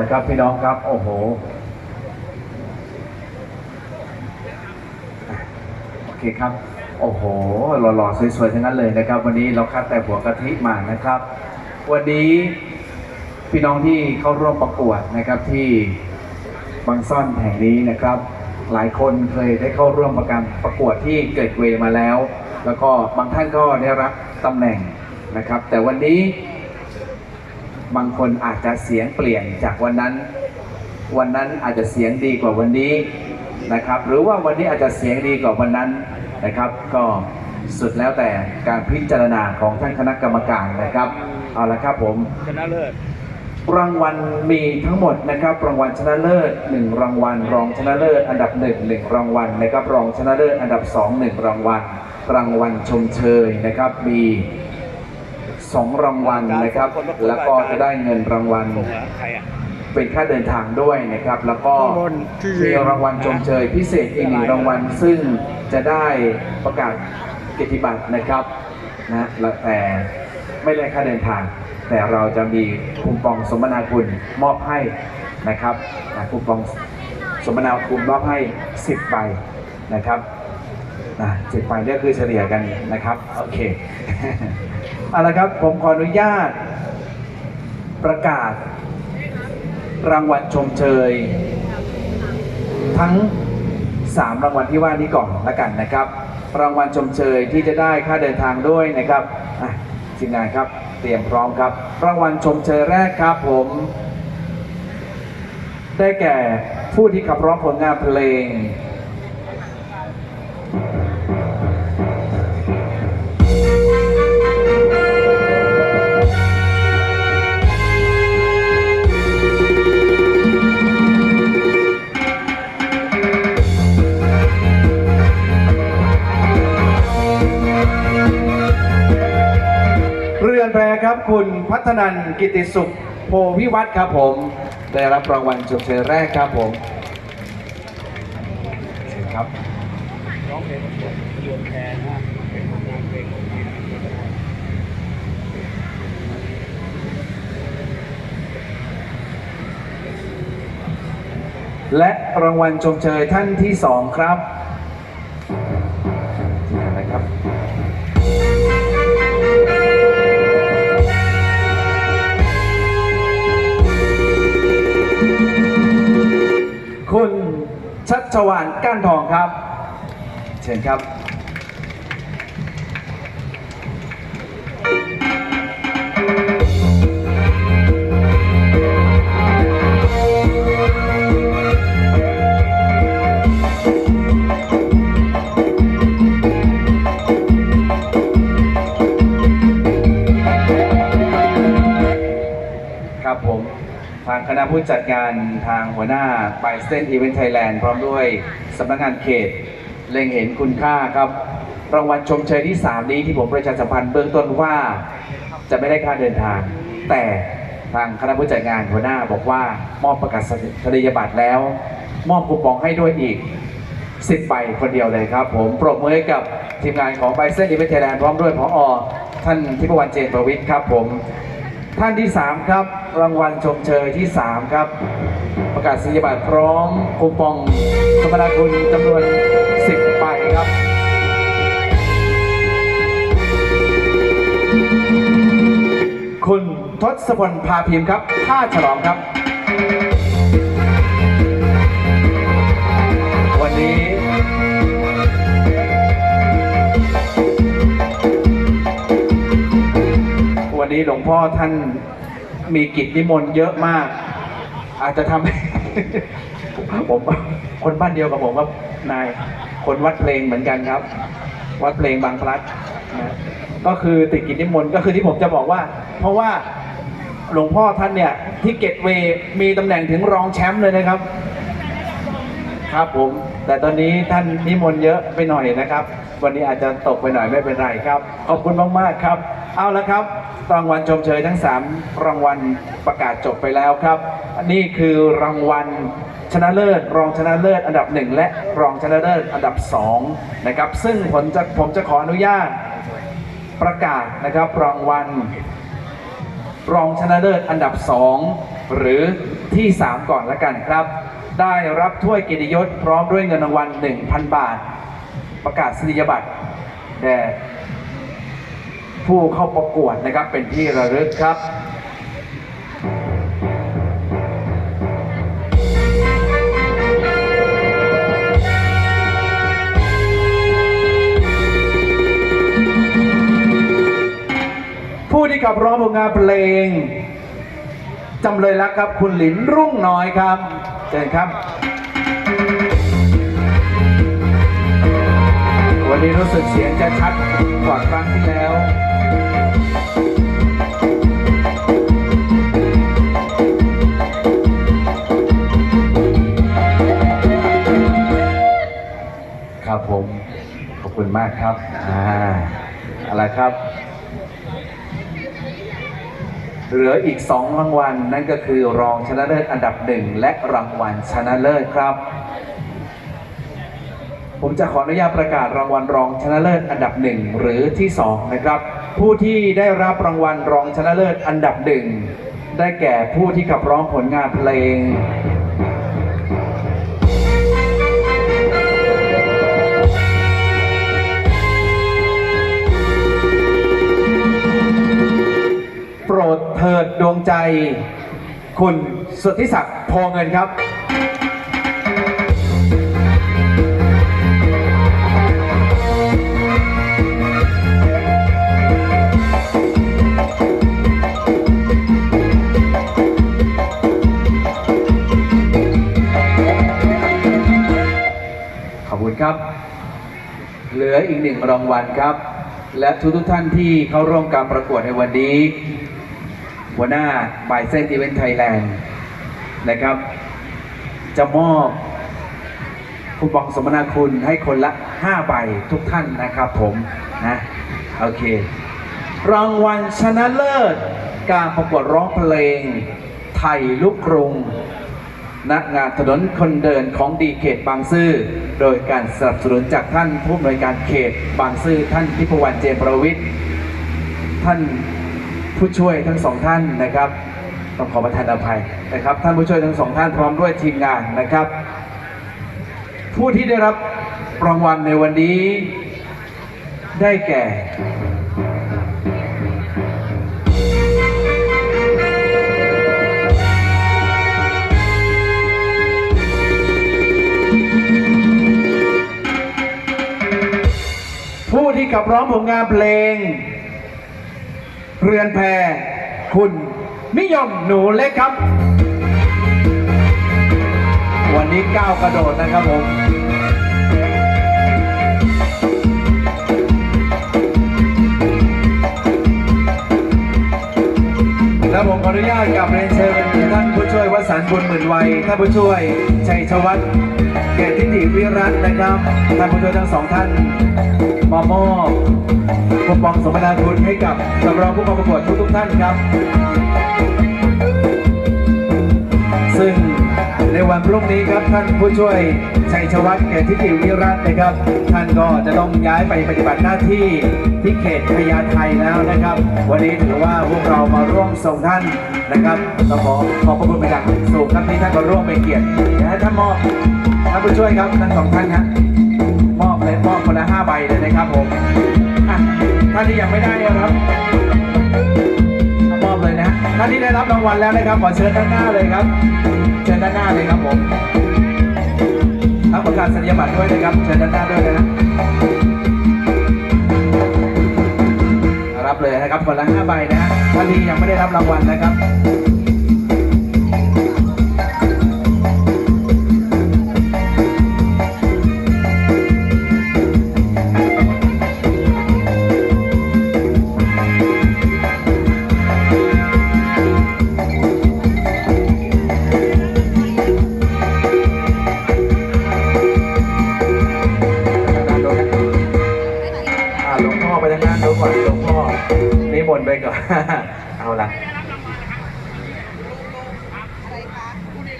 ละครับพี่น้องครับ โอ้โหโอเคครับ โอ้โหหล่อๆสวยๆทั้งนั้นเลยนะครับ วันนี้เราคัดแต่หัวกะทิมานะครับ วันนี้พี่น้องที่เข้าร่วมประกวดนะครับที่บางซ่อนแห่งนี้นะครับ หลายคนเคยได้เข้าร่วมประการประกวดที่เกิดเวมาแล้ว แล้วก็บางท่านก็ได้รับตำแหน่งนะครับ แต่วันนี้ บางคนอาจจะเสียงเปลี่ยนจากวันนั้น วันนั้นอาจจะเสียงดีกว่าวันนี้นะครับ หรือว่าวันนี้อาจจะเสียงดีกว่าวันนั้นนะครับ ก็สุดแล้วแต่การพิจารณาของท่านคณะกรรมการนะครับเอาละครับผมชนะเลิศรางวัลมีทั้งหมดนะครับ รางวัลชนะเลิศ1รางวัล รองชนะเลิศอันดับ1 1รางวัลนะครับ รองชนะเลิศอันดับ 2 1 รางวัล รางวัลชมเชยนะครับมี 2 รางวัลนะครับ แล้วก็จะได้เงินรางวัลส่งเหรอใครอะเป็นค่าเดินทางด้วยนะครับ แล้วก็ข้างบนที่มีรางวัลชมเชยพิเศษอีกหนึ่งรางวัล ซึ่งจะได้ประกาศเกียรติบัตรนะครับนะแล้วแต่ไม่ได้ค่าเดินทาง แต่เราจะมีคูปองสมนาคุณมอบให้นะครับนะคูปองสมนาคุณมอบให้ 10ใบนะครับนะสิบใบเนี่ยคือเฉลี่ยกันนะครับ โอเค เอาละครับ ผมขออนุญาต ประกาศ รางวัลชมเชย ทั้ง 3 รางวัลที่ว่านี้ก่อนละกันนะครับ รางวัลชมเชยที่จะได้ค่าเดินทางด้วยนะครับทีมงานครับ เตรียมพร้อมครับ รางวัลชมเชยแรกครับผม ได้แก่ผู้ที่ขับร้องผลงานเพลง แพรครับ คุณพัฒนันกิติสุขโพวิวัฒน์ครับผม ได้รับรางวัลชมเชยแรกครับผมเชิญครับร้องเพลงประกวดเรือนแพนะเป็นผลงานเพลงของพี่นะและรางวัลชมเชยท่านที่สองครับ ชัชวานก้านทองครับ เชิญครับ ณะผู้จัดงานทางหัวหน้าไบสเตนอีเวนต์ไทยแลนด์พร้อมด้วยสำนักงานเขต เล็งเห็นคุณค่าครับ รางวัลชมเชยที่ 3 นี้ที่ผมประชาสัมพันธ์เบื้องต้นว่าจะไม่ได้ค่าเดินทาง แต่ทางคณะผู้จัดงานหัวหน้าบอกว่ามอบประกาศนียบัตรแล้ว มอบคูปองให้ด้วยอีก 10ใบคนเดียวเลยครับ ผมปรบมือกับทีมงานของไบเซนอีเวนต์ไทยแลนด์พร้อมด้วยพออท่านทิพวรรณเจนประวิทย์ครับผม ท่านที่ 3 ครับ รางวัลชมเชยที่ 3 ครับ ประกาศสียบัตรพร้อมคูปองสมนาคุณจำนวน 10ใบครับคุณทศพลพาพิมพ์ครับท่าฉลองครับ นี้หลวงพ่อท่านมีกิจนิมนต์เยอะมาก อาจจะทำให้ผมคนบ้านเดียวกับผมว่านายคนวัดเพลงเหมือนกันครับ วัดเพลงบางพลัดนะก็คือติดกิจนิมนต์ก็คือที่ผมจะบอกว่า เพราะว่าหลวงพ่อท่านเนี่ยที่เกตเวมีตำแหน่งถึงรองแชมป์เลยนะครับ ครับผม แต่ตอนนี้ท่านนิมนต์เยอะไปหน่อยนะครับ วันนี้อาจจะตกไปหน่อยไม่เป็นไรครับ ขอบคุณมากๆครับ เอาละครับ รางวัลชมเชยทั้ง 3 รางวัลประกาศจบไปแล้วครับ นี่คือรางวัลชนะเลิศ รองชนะเลิศอันดับ 1 และรองชนะเลิศอันดับ2นะครับ ซึ่งผมจะผมจะขออนุญาตประกาศนะครับรางวัลรองชนะเลิศอันดับ 2 หรือที่ 3 ก่อนละกันครับ ได้รับถ้วยเกียรติยศพร้อมด้วยเงินรางวัล 1,000 บาท ประกาศนียบัตรแด่ผู้เข้าประกวดนะครับเป็นที่ระลึกครับผู้ที่ขับร้องผลงานเพลง จำเลยรักครับ คุณหลินรุ่งน้อยครับ ชิญครับ วันนี้รู้สึกเสียงจะชัดกว่าครั้งที่แล้วครับผม ขอบคุณมากครับ อ่า อะไรครับ เหลืออีก 2 รางวัล นั่นก็คือรองชนะเลิศอันดับหนึ่งและรางวัลชนะเลิศครับ ผมจะขออนุญาตประกาศรางวัลรองชนะเลิศอันดับหนึ่งหรือที่สองนะครับ ผู้ที่ได้รับรางวัลรองชนะเลิศอันดับหนึ่งได้แก่ผู้ที่ขับร้องผลงานเพลง ดเถิดดวงใจ คุณสุทธิศักดิ์โพเงินครับขอบคุณครับ เหลืออีกหนึ่งรางวัลครับ และทุกทุกท่านที่เข้าร่วมการประกวดในวันนี้ หัวหน้าบายเซนอีเวนต์ไทยแลนด์นะครับ จะมอบคูปองสมนาคุณให้คนละ 5 ใบทุกท่านนะครับผมนะโอเค รางวัลชนะเลิศ การประกวดร้องเพลง ไทยลูกกรุงณงานถนนคนเดินของดีเขตบางซื่อ โดยการสนับสนุนจากท่านผู้อำนวยการเขตบางซื่อท่านทิพวรรณเจมประวิทย์ท่าน ผู้ช่วยทั้งสองท่านนะครับต้องขอประทานอภัยนะครับ ท่านผู้ช่วยทั้งสองท่านพร้อมด้วยทีมงานนะครับ ผู้ที่ได้รับรางวัลในวันนี้ ได้แก่ผู้ที่ขับร้องผลงานเพลง เรือนแพคุณนิยมหนูเล็กครับ วันนี้ก้าวกระโดดนะครับผมแล้วผมขออนุญาตกลับเรียนเชิญท่านผู้ช่วย วสันต์บุญหมื่นวัยท่านผู้ช่วยชัยชวัฒน์ เกียรติวิรัตน์นะครับท่านผู้ช่วยทั้งสองท่านมอมอบคูปองสมนาคุณให้กับสำรองผู้เข้าประกวดทุกๆท่านครับ ซึ่ง ในวันพรุ่งนี้ครับท่านผู้ช่วยชัยชวัฒน์เกตทิติวิรัตน์นะครับ ท่านก็จะต้องย้ายไปปฏิบัติหน้าที่ที่เขตพญาไทแล้วนะครับ วันนี้ถือว่าพวกเรามาร่วมส่งท่านนะครับต้องขอขอบพระคุณเป็นอย่างสูงครับที่ท่านมาร่วมเป็นเกียรติเดี๋ยวให้ท่านมอบท่านผู้ช่วยครับทั้งสองท่านครับมอบเลยมอบคนละห้าใบเลยนะครับผมท่านที่ยังไม่ได้นะครับานที่ได้รับรางวัลแล้วนะครับขอเชิญด้านหน้าเลยครับ เชิญด้านหน้าเลยครับผมรับประกาศสัญญาบัตรด้วยนะครับเชิญด้านหน้าด้วยนะรับเลยนะครับคนละห้าใบนะฮะท่านที่ยังไม่ได้รับรางวัลนะครับ ก่อนหลวงพ่อนิมนต์ไปก่อน เอาละอะไรครั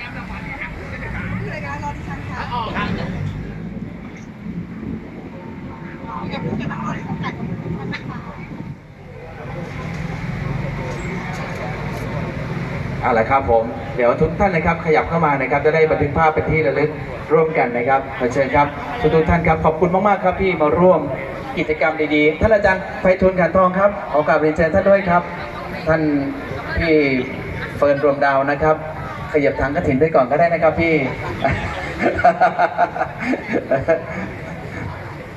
บรางวัลเนี่ยค่ะผู้ได้รับรางวัลรอาพูดกันนะรอดิฉันแต่งมันนะคะเอาละครับผม เดี๋ยวทุกท่านนะครับขยับเข้ามานะครับ จะได้บันทึกภาพเป็นที่ระลึกร่วมกันนะครับขอเชิญครับทุกทุกท่านครับขอบคุณมากๆครับที่มาร่วม กิจกรรมดีๆ ท่านอาจารย์ไพฑูรย์ขันทองครับ ขอกราบเรียนเชิญท่านด้วยครับ ท่านพี่เฟิร์นรวมดาวนะครับ ขยับถังกระถินไปก่อนก็ได้นะครับพี่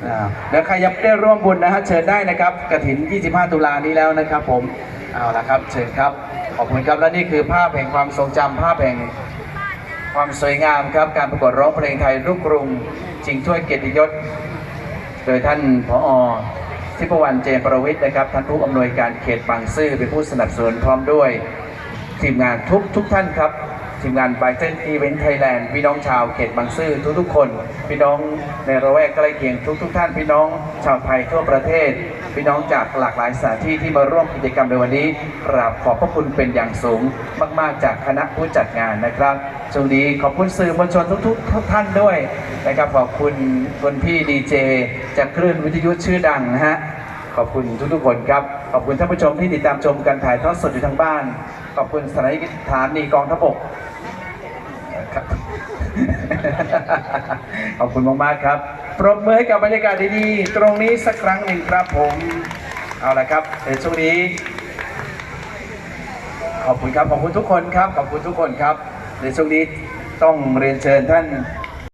อ่าแล้วใครยังไม่ได้ร่วมบุญนะฮะเชิญได้นะครับกระถิน 25 ตุลานี้แล้วนะครับ ผมเอาละครับ เชิญครับขอบคุณครับและนี่คือภาพแห่งความทรงจำภาพแห่งความสวยงามครับ การประกวดร้องเพลงไทยลูกกรุงชิงถ้วยเกียรติยศ โดยท่านผอทิพวรรณเจมประวิทย์นะครับท่านผู้อำนวยการเขตบางซื่อเป็นผู้สนับสนุนพร้อมด้วยทีมงานทุกทุกท่านครับ ทีมงานไบเซนอีเวนต์ไทยแลนด์พี่น้องชาวเขตบางซื่อทุกๆคน พี่น้องในระแวกใกล้เคียงทุก ๆ ท่านพี่น้องชาวไทยทั่วประเทศ พี่น้องจากหลากหลายสถานที่ที่มาร่วมกิจกรรมในวันนี้กราบขอบพระคุณเป็นอย่างสูงมากๆ จากคณะผู้จัดงานนะครับช่วงนี้ขอบคุณสื่อมวลชนทุกๆทุกท่านด้วยนะครับขอบคุณคุณพี่ดีเจจากคลื่นวิทยุชื่อดังนะฮะขอบคุณทุกๆคนครับ ขอบคุณท่านผู้ชมที่ติดตามชมการถ่ายทอดสดอยู่ทางบ้าน ขอบคุณสถานีสถานีกองทัพบก ครับ ขอบคุณมากๆครับ ปรบมือให้กับบรรยากาศดีๆ ตรงนี้สักครั้งหนึ่งครับผม เอาละครับในช่วงนี้ ขอบคุณครับ ขอบคุณทุกคนครับ ขอบคุณทุกคนครับ ในช่วงนี้ต้องเรียนเชิญท่าน